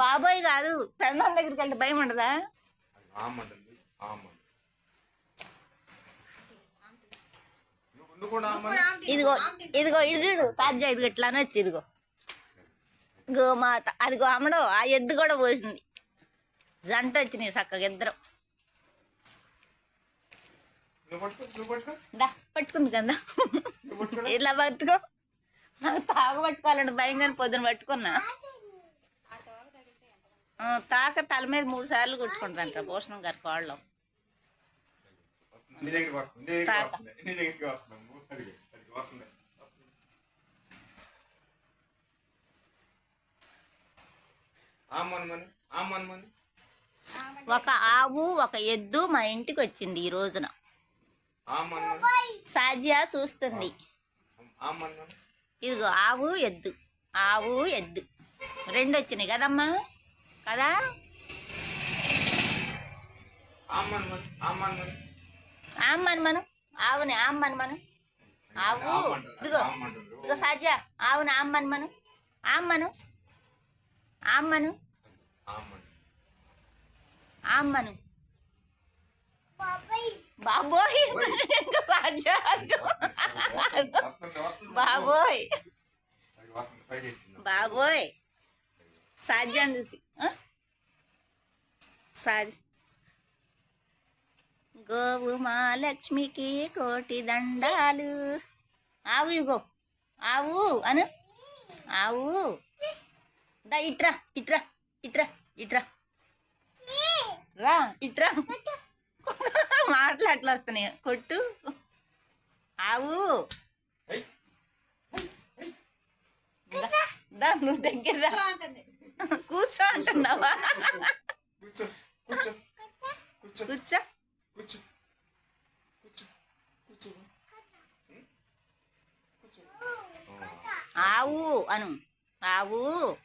బాబోయ్ కాదు. పెళ్ళం దగ్గరికి వెళ్తే భయం ఉండదా? ఇదిగో ఇదిగో ఇడు చూడు సాధ్య ఇదిగో ఇట్లానే వచ్చి ఇదిగో. గోమాత అదిగో అమ్మడు ఆ ఎద్దు కూడా పోసింది. జంట వచ్చినాయి చక్కగా ఇద్దరం. పట్టుకుంది కదా. నువ్వు పట్టుకో. ఇలా పట్టుకో. నాకు తాగ పట్టుకోవాలంటే భయం కానీ పొద్దున పట్టుకున్నా. తాక తల మీద మూడు సార్లు కొట్టుకుంటారంట భూషణం గారి కోళ్ళు. తాక. ఒక ఆవు ఒక ఎద్దు మా ఇంటికి వచ్చింది ఈ రోజున. సాజియా చూస్తుంది. ఇదిగో ఆవు ఎద్దు ఆవు ఎద్దు. రెండు వచ్చినాయి కదమ్మా? కదా? ఆమ్మను మనం ఆవుని ఆమ్మను మనం. ఆవు ఇదిగో ఇదిగో సాధ్య ఆవుని ఆమ్మను మను. ఆమ్మను ఆమ్మను ఆమ్మను బాబోయ్. సాధ్య? బాబోయ్. బాబోయ్. సాధ్యం చూసి ఆ? సాధి గోవు మా లక్ష్మికి కోటి దండాలు. ఆవు ఇగో. ఆవు అను. ఆవు. దా ఇట్రా ఇట్రా ఇట్రా ఇట్రా. రా ఇట్రా. మాటలు అట్లా వస్తున్నాయి. కొట్టు. ఆవు. దా నువ్వు దగ్గర రా. 꾸쩍 나와. 꾸쩍, 꾸쩍, 꾸쩍, 꾸쩍, 꾸쩍, 꾸쩍, 꾸쩍, 꾸쩍. 아우, 아는 아우.